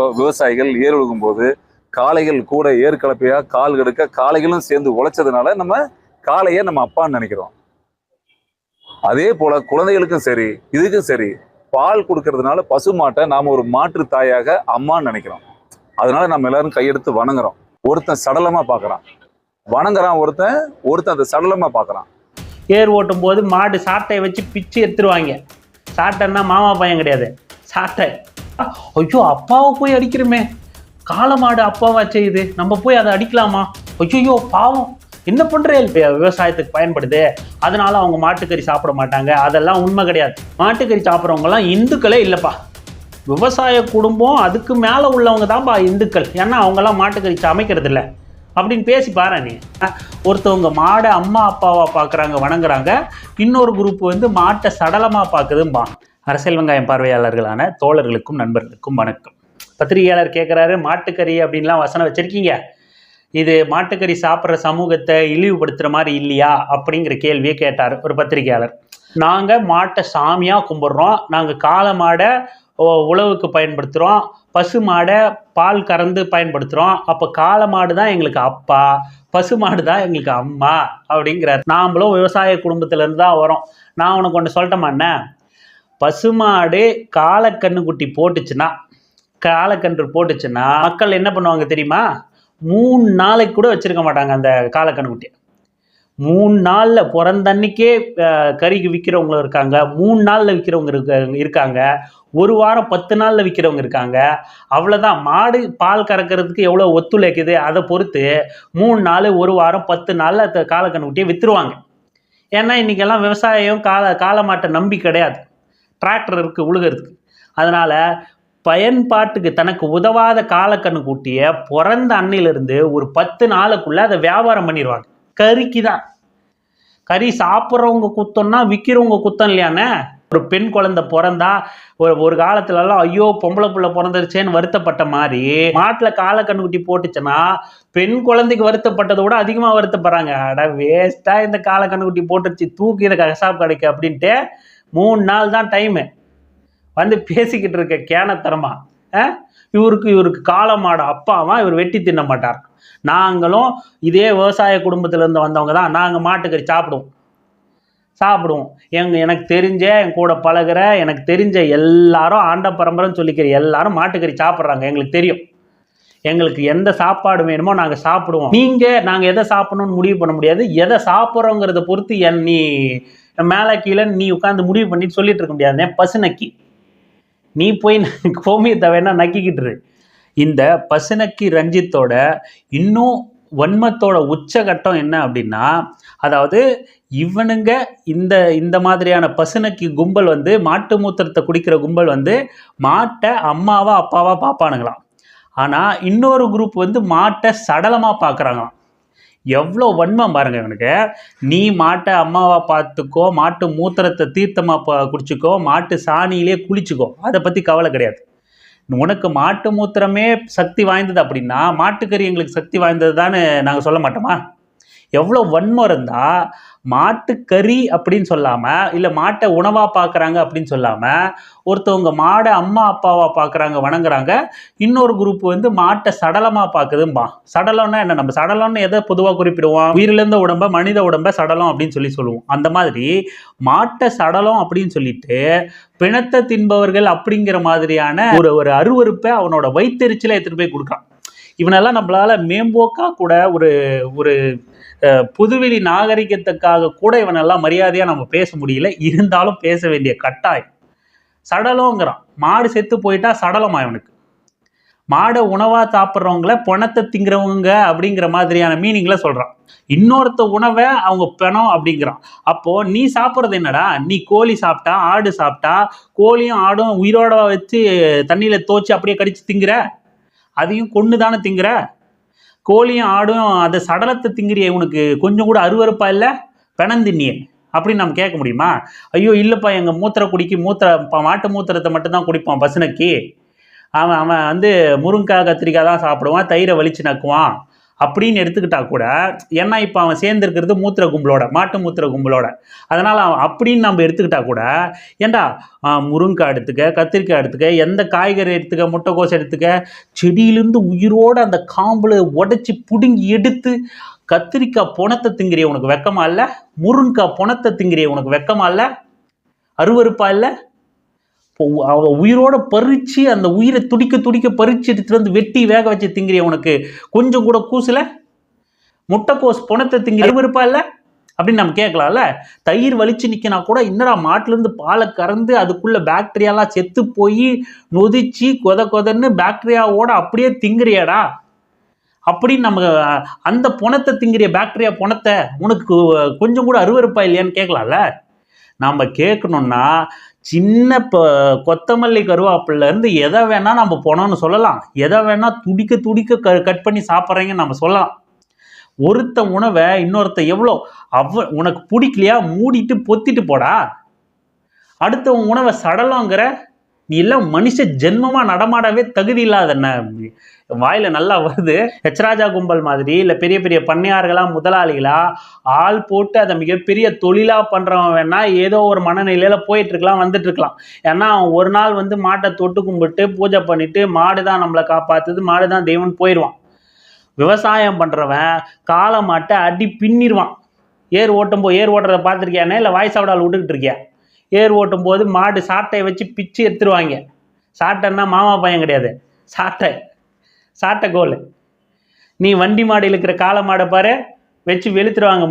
எப்பயோ விவசாயிகள் ஏர் உழுகும் போது காளைகள் கூட ஏர் கலப்பையாக கால் கெடுக்க காளைகளும் சேர்ந்து உழைச்சதுனால நம்ம காளையை நம்ம அப்பான்னு நினைக்கிறோம். அதே போல குழந்தைகளுக்கும் சரி இதுக்கும் சரி பால் கொடுக்கறதுனால பசு மாட்டை நாம ஒரு மாற்று தாயாக அம்மான்னு நினைக்கிறோம். அதனால நம்ம எல்லாரும் கையெடுத்து வணங்குறோம். ஒருத்தன் சடலமா பார்க்குறான் வணங்குறான் ஒருத்தன் ஒருத்தன் அதை சடலமா பார்க்குறான் ஏர் ஓட்டும் போது மாடு சாட்டையை வச்சு பிச்சு எடுத்துருவாங்க. சாட்டைன்னா மாமா பையன் கிடையாது. சாட்டை. ஐயோ அப்பாவை போய் அடிக்கிறோமே. காளை மாடு அப்பாவா செய்யுது நம்ம போய் அதை அடிக்கலாமா? ஐயோ பாவம். என்ன பண்றேன் விவசாயத்துக்கு பயன்படுது. அதனால அவங்க மாட்டுக்கறி சாப்பிட மாட்டாங்க. அதெல்லாம் உண்மை கிடையாது. மாட்டுக்கறி சாப்பிட்றவங்கலாம் இந்துக்களே இல்லைப்பா. விவசாய குடும்பம் அதுக்கு மேலே உள்ளவங்க தான்ப்பா இந்துக்கள். ஏன்னா அவங்கெல்லாம் மாட்டுக்கறி சமைக்கிறது இல்லை அப்படின்னு பேசி பாரு நீ. ஒருத்தவங்க மாடை அம்மா அப்பாவா பார்க்குறாங்க வணங்குறாங்க. இன்னொரு குரூப் வந்து மாட்டை சடலமாக பார்க்குதும்பா அரசியல் வெங்காயம் பார்வையாளர்களான தோழர்களுக்கும் நண்பர்களுக்கும் வணக்கம். பத்திரிகையாளர் கேட்குறாரு மாட்டுக்கறி அப்படின்லாம் வசனம் வச்சுருக்கீங்க. இது மாட்டுக்கறி சாப்பிட்ற சமூகத்தை இழிவுபடுத்துகிற மாதிரி இல்லையா? அப்படிங்கிற கேள்வியை கேட்டார் ஒரு பத்திரிகையாளர். நாங்கள் மாட்டை சாமியாக கும்பிட்றோம். நாங்கள் காளை மாடை உழவுக்கு பயன்படுத்துகிறோம் பசு மாடை பால் கறந்து பயன்படுத்துகிறோம் அப்போ காளை மாடு தான் எங்களுக்கு அப்பா பசு மாடு தான் எங்களுக்கு அம்மா அப்படிங்கிறார். நாம்ளும் விவசாய குடும்பத்திலேருந்து தான் வரோம். நான் உனக்கு ஒன்று சொல்லட்டேமாண்ணே பசுமாடு காலக்கண்ணுக்குட்டி போட்டுச்சுன்னா காலக்கன்று போட்டுச்சுன்னா மக்கள் என்ன பண்ணுவாங்க தெரியுமா? மூணு நாளைக்கு கூட வச்சிருக்க மாட்டாங்க அந்த காலக்கண்ணுக்குட்டியை மூணு நாளில் பிறந்தன்னைக்கே கறிக்கு விற்கிறவங்க இருக்காங்க. மூணு நாளில் விற்கிறவங்க இருக்க இருக்காங்க. ஒரு வாரம் பத்து நாளில் விற்கிறவங்க இருக்காங்க. அவ்வளோதான் மாடு பால் கறக்கிறதுக்கு எவ்வளோ ஒத்துழைக்குது? அதை பொறுத்து மூணு நாள் ஒரு வாரம் பத்து நாளில் அந்த காலக்கண்ணுக்குட்டியை விற்றுருவாங்க ஏன்னா இன்றைக்கெல்லாம் விவசாயம் கால காலமாட்டை நம்பி கிடையாது. டிராக்டர் இருக்குது உழுகிறதுக்கு. அதனால் பயன்பாட்டுக்கு தனக்கு உதவாத காலக்கண்ணு கூட்டிய பிறந்த அன்னையிலிருந்து ஒரு பத்து நாளுக்குள்ளே அதை வியாபாரம் பண்ணிடுவாங்க கறிக்கு தான். கறி சாப்பிட்றவங்க குத்தம்னா விற்கிறவங்க குத்தம் இல்லையாண்ணே ஒரு பெண் குழந்தை பிறந்தா ஒரு ஒரு காலத்துலலாம் ஐயோ பொம்பளை பிள்ளை பிறந்துருச்சேன்னு வருத்தப்பட்ட மாதிரி மாட்டில் காலக்கண்ணுக்குட்டி போட்டுச்சுன்னா பெண் குழந்தைக்கு வருத்தப்பட்டதை விட அதிகமாக வருத்தப்படுறாங்க. அட வேஸ்ட்டாக இந்த காலக்கண்ணுக்குட்டி போட்டுருச்சு தூக்கி இதை கசாப் கிடைக்கு அப்படின்ட்டு மூணு நாள் தான் டைமு வந்து பேசிக்கிட்டு இருக்க கேனத்தரமா இவருக்கு இவருக்கு காலமாட அப்பாவா இவர் வெட்டி தின்ன மாட்டார். நாங்களும் இதே விவசாய குடும்பத்திலேருந்து வந்தவங்க தான். நாங்கள் மாட்டுக்கறி சாப்பிடுவோம். சாப்பிடுவோம். எங்க எனக்கு தெரிஞ்ச என் கூட பழகுற எனக்கு தெரிஞ்ச எல்லாரும் ஆண்ட பரம்பரைன்னு சொல்லிக்கிற எல்லாரும் மாட்டுக்கறி சாப்பிட்றாங்க. எங்களுக்கு தெரியும். எங்களுக்கு எந்த சாப்பாடு வேணுமோ நாங்கள் சாப்பிடுவோம். நீங்கள் நாங்கள் எதை சாப்பிடணும்னு முடிவு பண்ண முடியாது. எதை சாப்பிட்றோங்கிறத பொறுத்து என் நீ மேலே கீழே நீ உட்காந்து முடிவு பண்ணிட்டு சொல்லிட்டு இருக்க முடியாது. பசு நக்கி நீ போய் கோமியத்தை வேணா நக்கிக்கிட்டுரு இந்த பசுநக்கி ரஞ்சித்தோட இன்னும் வன்மத்தோட உச்சகட்டம் என்ன அப்படின்னா அதாவது இவனுங்க இந்த இந்த மாதிரியான பசுனக்கி கும்பல் வந்து மாட்டு மூத்திரத்தை குடிக்கிற கும்பல் வந்து மாட்டை அம்மாவா அப்பாவா பார்ப்பானுங்களாம். ஆனால் இன்னொரு குரூப் வந்து மாட்டை சடலமாக பார்க்குறாங்களாம். எவ்வளோ வன்மம் பாருங்க இவனுக்கு. நீ மாட்டை அம்மாவை பார்த்துக்கோ மாட்டு மூத்திரத்தை தீர்த்தமாக ப குடிச்சிக்கோ மாட்டு சாணியிலே குளிச்சுக்கோ. அதை பற்றி கவலை கிடையாது. உனக்கு மாட்டு மூத்திரமே சக்தி வாய்ந்தது அப்படின்னா மாட்டுக்கறி எங்களுக்கு சக்தி வாய்ந்தது தானே நாங்கள் சொல்ல மாட்டோமா? எவ்வளோ வன்மம் இருந்தால் மாட்டுக்கறி அப்படின்னு சொல்லாமல் இல்லை மாட்டை உணவாக பார்க்குறாங்க அப்படின்னு சொல்லாமல் ஒருத்தவங்க மாடை அம்மா அப்பாவா பார்க்குறாங்க வணங்குறாங்க. இன்னொரு குரூப் வந்து மாட்டை சடலமாக பார்க்குதும்பா சடலம்னா என்ன? நம்ம சடலம்னு எதை பொதுவாக குறிப்பிடுவோம்? உயிரிழந்த உடம்ப மனித உடம்ப சடலம் அப்படின்னு சொல்லி சொல்லுவோம். அந்த மாதிரி மாட்டை சடலம் அப்படின்னு சொல்லிட்டு பிணத்தை தின்பவர்கள் அப்படிங்கிற மாதிரியான ஒரு ஒரு அருவருப்பை அவனோட வயிற்றெரிச்சலை எடுத்துகிட்டு போய் கொடுக்குறான். இவனெல்லாம் நம்மளால மேம்போக்கா கூட ஒரு ஒரு புதுவெளி நாகரிகத்துக்காக கூட இவனெல்லாம் மரியாதையாக நம்ம பேச முடியல. இருந்தாலும் பேச வேண்டிய கட்டாயம். சடலங்கிறான். மாடு செத்து போயிட்டா சடலமா இவனுக்கு. மாடை உணவாக சாப்பிட்றவங்கள பணத்தை திங்கிறவங்க அப்படிங்கிற மாதிரியான மீனிங்கில் சொல்கிறான் இன்னொருத்த உணவை அவங்க பிணம் அப்படிங்கிறான். அப்போது நீ சாப்பிட்றது என்னடா? நீ கோழி சாப்பிட்டா ஆடு சாப்பிட்டா கோழியும் ஆடும் உயிரோட வச்சு தண்ணியில் தோச்சு அப்படியே கடிச்சு திங்கிற? அதையும் கொன்று தானே திங்கிற? கோழியும் ஆடும் அந்த சடலத்தை திங்கிறிய உனக்கு. கொஞ்சம் கூட அருவறுப்பா இல்லை? பிணந்தின்னியே அப்படின்னு நம்ம கேட்க முடியுமா? ஐயோ இல்லைப்பா எங்கள் மூத்திர குடிக்கு மூத்திர மாட்டு மூத்திரத்தை மட்டும்தான் குடிப்பான் பசுனக்கு அவன் அவன் வந்து முருங்காய் கத்திரிக்காய் தான் சாப்பிடுவான் தயிரை வலிச்சு நக்குவான். அப்படின்னு எடுத்துக்கிட்டா கூட ஏன்னா இப்போ அவன் சேர்ந்துருக்கிறது மூத்திர கும்பலோட மாட்டு மூத்திர கும்பலோட. அதனால் அவன் அப்படின்னு நம்ம எடுத்துக்கிட்டா கூட ஏண்டா முருங்கை முருங்கைக்காய் எடுத்துக்க கத்திரிக்காய் எடுத்துக்க எந்த காய்கறி எடுத்துக்க முட்டைக்கோஸ் எடுத்துக்க செடியிலேருந்து உயிரோடு அந்த காம்பில் உடைச்சி பிடுங்கி எடுத்து கத்திரிக்காய் புணத்தை திங்கிறிய உனக்கு வெக்கமா இல்லை? முருங்கைக்காய் புணத்தை திங்கிறிய உனக்கு வெக்கமா இல்லை? அருவறுப்பா இல்லை? உயிரோட பறிச்சு அந்த உயிரை துடிக்க துடிக்க பறிச்சு எடுத்துட்டு வந்து வெட்டி வேக வச்சு திங்கிறிய உனக்கு? கொஞ்சம் கூட கூசல? முட்டைக்கோஸ் புணத்தை திங்கிற அருவருப்பா இல்லை? அப்படின்னு நம்ம கேட்கலாம்ல. தயிர் வலிச்சு நிற்கினா கூட என்னடா மாட்டிலேருந்து பாலை கறந்து அதுக்குள்ள பாக்டீரியாலாம் செத்து போய் நொதிச்சு கொத கொதன்னு பாக்டீரியாவோட அப்படியே திங்கிறியாடா? அப்படின்னு நம்ம அந்த புணத்தை திங்கிறிய பாக்டீரியா புணத்தை உனக்கு கொஞ்சம் கூட அருவருப்பா இல்லையான்னு கேட்கலாம்ல? நாம் கேட்கணும்னா சின்ன இப்போ கொத்தமல்லி கருவேப்பில்ல இருந்து எதை வேணால் நம்ம போனோம்னு சொல்லலாம். எதை வேணால் துடிக்க துடிக்க க கட் பண்ணி சாப்பிட்றீங்கன்னு நம்ம சொல்லலாம். ஒருத்த உணவை இன்னொருத்த எவ்வளோ அவ உனக்கு பிடிக்கலையா? மூடிட்டு பொத்திட்டு போடா. அடுத்த உணவை சடலங்கிற நீ எல்லாம் மனுஷ ஜென்மமா நடமாடவே தகுதி இல்லாத என்ன? வாயில நல்லா வருது. ஹெச்ராஜா கும்பல் மாதிரி இல்லை பெரிய பெரிய பண்ணையார்களா முதலாளிகளா ஆள் போட்டு அதை மிகப்பெரிய தொழிலா பண்றவன் வேணா ஏதோ ஒரு மனநிலையில போயிட்டு இருக்கலாம் வந்துட்டு இருக்கலாம். ஏன்னா அவன் ஒரு நாள் வந்து மாட்டை தொட்டு கும்பிட்டு பூஜை பண்ணிட்டு மாடு தான் நம்மளை காப்பாத்துது மாடு தான் தெய்வம் போயிடுவான் விவசாயம் பண்றவன் காலை மாட்டை அடி பின்னிடுவான் ஏர் ஓட்டும் போ ஏர் ஓட்டுறதை பார்த்துருக்கியானே இல்லை வாய்ஸ் சாவடால் விட்டுக்கிட்டு இருக்கியா? ஏர் ஓட்டும் போது மாடு சாட்டையை வச்சு பிச்சு எடுத்துருவாங்க. சாட்டைன்னா மாமா பையன் கிடையாது. சாட்டை. சாட்டை கோல். நீ வண்டி மாடு இழுக்கிற காளை மாடை பாரு வச்சு வெளுத்துருவாங்க.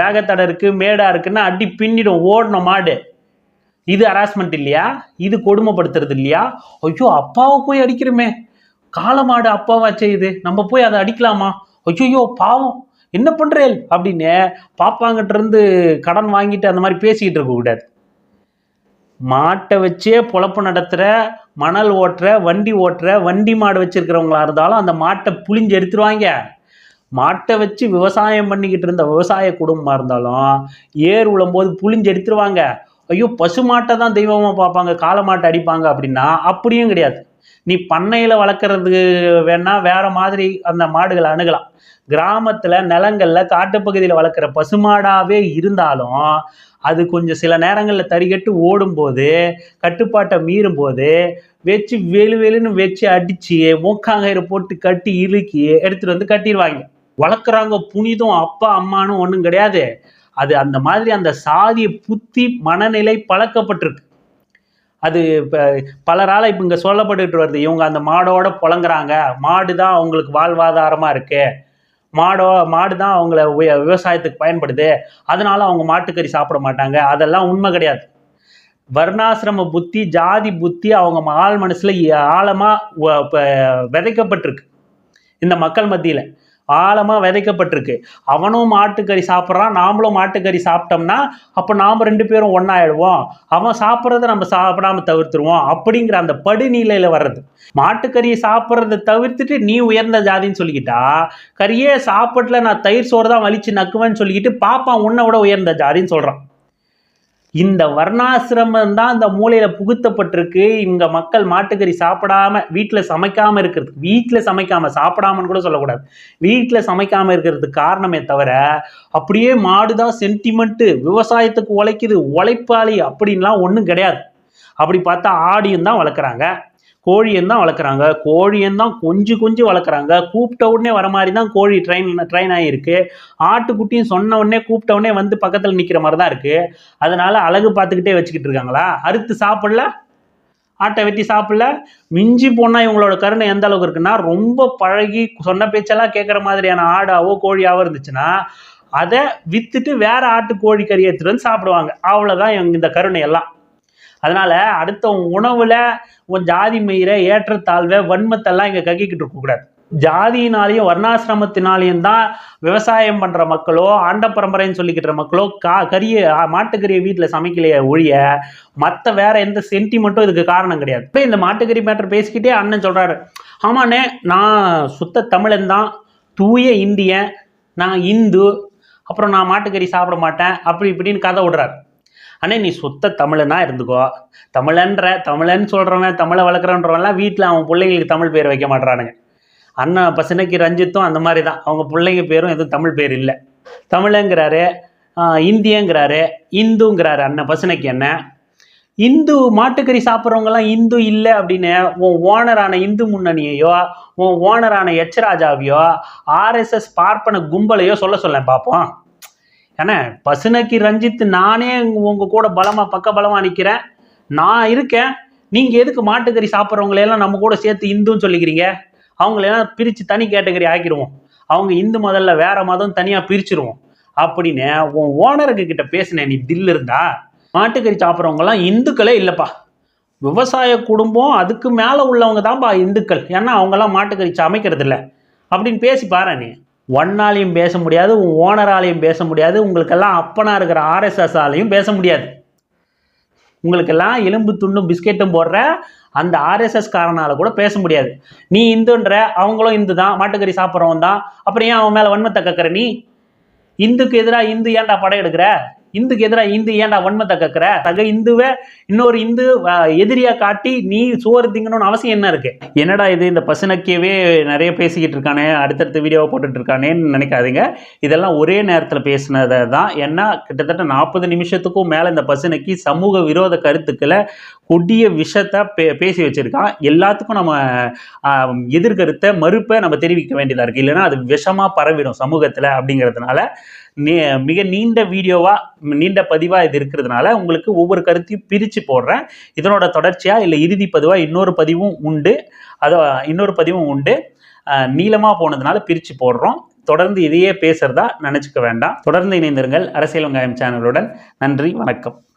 வேகத்தடை இருக்குது மேடாக இருக்குன்னா அடி பின்னிடும் ஓடணும் மாடு. இது ஹராஸ்மெண்ட் இல்லையா? இது கொடுமைப்படுத்துறது இல்லையா? ஐயோ அப்பாவை போய் அடிக்கிறோமே. காளை மாடு அப்பாவா செய்யுது நம்ம போய் அதை அடிக்கலாமா? ஐயோ பாவம். என்ன பண்ணுறேன் அப்படின்னு பாப்பாங்கிட்டேருந்து கடன் வாங்கிட்டு அந்த மாதிரி பேசிக்கிட்டு இருக்கக்கூடாது மாட்டை வச்சே பொழப்பு நடத்துகிற மணல் ஓட்டுற வண்டி ஓட்டுற வண்டி மாடு வச்சிருக்கிறவங்களா இருந்தாலும் அந்த மாட்டை புளிஞ்சு எடுத்துருவாங்க. மாட்டை வச்சு விவசாயம் பண்ணிக்கிட்டு இருந்த விவசாய குடும்பமாக இருந்தாலும் ஏர் உழும்போது புளிஞ்சு எடுத்துருவாங்க. ஐயோ பசு மாட்டை தான் தெய்வமாக பார்ப்பாங்க காளை மாட்டை அடிப்பாங்க அப்படின்னா அப்படியும் கிடையாது. நீ பண்ணையில் வளர்க்குறது வேணா வேற மாதிரி அந்த மாடுகளை அணுகலாம். கிராமத்தில் நிலங்களில் காட்டுப்பகுதியில் வளர்க்குற பசுமாடாகவே இருந்தாலும் அது கொஞ்சம் சில நேரங்களில் தறிகட்டு ஓடும்போது கட்டுப்பாட்டை மீறும் போது வச்சு வெளு வெளுன்னு வச்சு அடித்து மூக்காங்கயிறு போட்டு கட்டி இழுக்கி எடுத்துட்டு வந்து கட்டிடுவாங்க. வளர்க்குறாங்க புனிதம் அப்பா அம்மானும் ஒன்றும் கிடையாது. அது அந்த மாதிரி அந்த சாதிய புத்தி மனநிலை பழக்கப்பட்டிருக்கு. அது இப்போ பலரால் இப்போ இங்கே சொல்லப்பட்டுட்டு வருது. இவங்க அந்த மாடோட புலங்குறாங்க. மாடு தான் அவங்களுக்கு வாழ்வாதாரமாக இருக்கு. மாடோ மாடு தான் அவங்கள விவசாயத்துக்கு பயன்படுது. அதனால அவங்க மாட்டுக்கறி சாப்பிட மாட்டாங்க. அதெல்லாம் உண்மை கிடையாது. வர்ணாசிரம புத்தி ஜாதி புத்தி அவங்க ஆள் மனசில் ஆழமாக விதைக்கப்பட்டிருக்கு. இந்த மக்கள் மத்தியில். ஆழமாக விதைக்கப்பட்டிருக்கு. அவனும் மாட்டுக்கறி சாப்பிட்றான் நாமளும் மாட்டுக்கறி சாப்பிட்டோம்னா அப்போ நாம் ரெண்டு பேரும் ஒன்றாயிடுவோம் அவன் சாப்பிட்றத நம்ம சாப்பிடாம தவிர்த்துருவோம் அப்படிங்கிற அந்த படுநிலையில் வர்றது. மாட்டுக்கறியை சாப்பிட்றத தவிர்த்துட்டு நீ உயர்ந்த ஜாதின்னு சொல்லிக்கிட்டா கறியே சாப்பிடல நான் தயிர் சோறு தான் வலிச்சு நக்குவேன்னு சொல்லிக்கிட்டு பாப்பா உன்னை விட உயர்ந்த ஜாதின்னு சொல்கிறான் இந்த வர்ணாசிரமம் தான் இந்த மூலையில புகுத்தப்பட்டிருக்கு. இங்க மக்கள் மாட்டுக்கறி சாப்பிடாம வீட்டில் சமைக்காம இருக்கிறது வீட்டில் சமைக்காம சாப்பிடாமன்னு கூட சொல்லக்கூடாது. வீட்டில் சமைக்காம இருக்கிறதுக்கு காரணமே தவிர அப்படியே மாடுதான் சென்டிமெண்ட்டு விவசாயத்துக்கு உழைக்குது உழைப்பாளி அப்படின்லாம் ஒன்றும் கிடையாது. அப்படி பார்த்தா ஆடியும் தான் வளர்க்குறாங்க. கோழியும் தான் வளர்க்குறாங்க. கோழியும் தான் கொஞ்சம் கொஞ்சம் வளர்க்குறாங்க. கூப்பிட்ட உடனே வர மாதிரி தான் கோழி ட்ரெயின் ட்ரெயின் ஆகியிருக்கு ஆட்டுக்குட்டியும் சொன்ன உடனே கூப்பிட்ட உடனே வந்து பக்கத்தில் நிற்கிற மாதிரி தான் இருக்குது அதனால் அழகு பார்த்துக்கிட்டே வச்சுக்கிட்டு இருக்காங்களா? அறுத்து சாப்பிடல? ஆட்டை வெட்டி சாப்பிடல? மிஞ்சி போனால் இவங்களோட கருணை எந்த அளவுக்கு இருக்குன்னா ரொம்ப பழகி சொன்ன பேச்செல்லாம் கேட்குற மாதிரியான ஆடாவோ கோழியாவோ இருந்துச்சுன்னா அதை விற்றுட்டு வேற ஆட்டு கோழி கறி எடுத்துட்டு வந்து சாப்பிடுவாங்க. அவ்வளோதான் இந்த கருணை எல்லாம் அதனால அடுத்த உணவுல உன் ஜாதி மயிரை ஏற்றத்தாழ்வை வன்மத்தெல்லாம் இங்க கக்கிக்கிட்டு இருக்கக்கூடாது ஜாதியினாலையும் வர்ணாசிரமத்தினாலையும் தான் விவசாயம் பண்ற மக்களோ ஆண்ட பரம்பரைன்னு சொல்லிக்கிற மக்களோ கா கறியை மாட்டுக்கறியை வீட்டில் சமைக்கலையே ஒழிய மற்ற வேற எந்த சென்டிமெண்ட்டும் இதுக்கு காரணம் கிடையாது. இப்போ இந்த மாட்டுக்கறி மேட்டர் பேசிக்கிட்டே அண்ணன் சொல்றாரு ஆமாண்ணே நான் சுத்த தமிழன் தான் தூய இந்தியன் நான் இந்து அப்புறம் நான் மாட்டுக்கறி சாப்பிட மாட்டேன் அப்படி இப்படின்னு கதை விடுறாரு. அண்ணே நீ சுத்த தமிழனா இருந்துக்கோ. தமிழன்ற தமிழன்னு சொல்கிறவன் தமிழை வளர்க்குறன்றவன்லாம் வீட்டில் அவன் பிள்ளைங்களுக்கு தமிழ் பேர் வைக்க மாட்றானுங்க. அண்ணன் பசனைக்கு ரஞ்சித்தும் அந்த மாதிரி தான் அவங்க பிள்ளைங்க பேரும் எதுவும் தமிழ் பேர் இல்லை. தமிழங்கிறாரு இந்தியங்கிறாரு இந்துங்கிறாரு அண்ணன் பசனைக்கு என்ன இந்து மாட்டுக்கறி சாப்பிட்றவங்கலாம் இந்து இல்லை அப்படின்னு உன் ஓனரான இந்து முன்னணியையோ உன் ஓனரான எச்ராஜாவையோ ஆர்எஸ்எஸ் பார்ப்பன கும்பலையோ சொல்ல சொல்லேன் பார்ப்போம் ஏன்னா பசுனைக்கு ரஞ்சித் நானே உங்கள் கூட பலமாக பக்க பலமாக நிற்கிறேன் நான் இருக்கேன். நீங்கள் எதுக்கு மாட்டுக்கறி சாப்பிட்றவங்களையெல்லாம் நம்ம கூட சேர்த்து இந்துன்னு சொல்லிக்கிறீங்க? அவங்களெல்லாம் பிரித்து தனி கேட்டகரி ஆக்கிடுவோம். அவங்க இந்து முதல்ல வேற மதம் தனியாக பிரிச்சிருவோம். அப்படின்னு உன் ஓனருக்கு கிட்ட பேசினேன் நீ தில் இருந்தா? மாட்டுக்கறி சாப்பிட்றவங்கலாம் இந்துக்களே இல்லைப்பா. விவசாய குடும்பம் அதுக்கு மேலே உள்ளவங்க தான்ப்பா இந்துக்கள். ஏன்னா அவங்கெல்லாம் மாட்டுக்கறி சமைக்கிறது இல்லை அப்படின்னு பேசி பாரு நீ. ஒன்னாலையும் பேச முடியாது உன் ஓனராலையும் பேச முடியாது உங்களுக்கெல்லாம் அப்பனா இருக்கிற ஆர்எஸ்எஸ் ஆலையும் பேச முடியாது. உங்களுக்கெல்லாம் எலும்பு துண்டும் பிஸ்கெட்டும் போடுற அந்த ஆர்எஸ்எஸ் காரனால் கூட பேச முடியாது. நீ இந்துன்ற அவங்களும் இந்து தான் மாட்டுக்கறி சாப்பிட்றவன் தான் அப்புறம் ஏன் அவன் மேலே வன்மத்தை கக்கிற நீ? இந்துக்கு எதிராக இந்து ஏன்டா படம் எடுக்கிற? இந்துக்கு எதிராக இந்து ஏன்டா வன்மத்தை கக்கிற? தக இந்துவை இன்னொரு இந்து எதிரியா காட்டி நீ சோறு திங்கணும்னு அவசியம் என்ன இருக்கு? என்னடா இது இந்த பசுனக்கியவே நிறைய பேசிக்கிட்டு இருக்கானே அடுத்தடுத்த வீடியோவை போட்டுட்டு இருக்கானேன்னு நினைக்காதீங்க. இதெல்லாம் ஒரே நேரத்தில் பேசினதை தான் ஏன்னா கிட்டத்தட்ட நாற்பது நிமிஷத்துக்கும் மேலே இந்த பசுனைக்கு சமூக விரோத கருத்துக்களை கொடிய விஷத்தை பே பேசி வச்சுருக்கான். எல்லாத்துக்கும் நம்ம எதிர்கருத்தை மறுப்பை நம்ம தெரிவிக்க வேண்டியதாக இருக்குது இல்லைன்னா அது விஷமாக பரவிடும் சமூகத்தில் அப்படிங்கிறதுனால. மிக நீண்ட வீடியோவாக நீண்ட பதிவாக இது இருக்கிறதுனால உங்களுக்கு ஒவ்வொரு கருத்தையும் பிரித்து போடுறேன். இதனோட தொடர்ச்சியாக இல்லை இறுதி பதிவாக இன்னொரு பதிவும் உண்டு. அதை இன்னொரு பதிவும் உண்டு. நீளமாக போனதுனால பிரித்து போடுறோம். தொடர்ந்து இதையே பேசுகிறதா நினச்சிக்க வேண்டாம். தொடர்ந்து இணைந்திருங்கள் அரசியல் வெங்காயம் சேனலுடன். நன்றி வணக்கம்.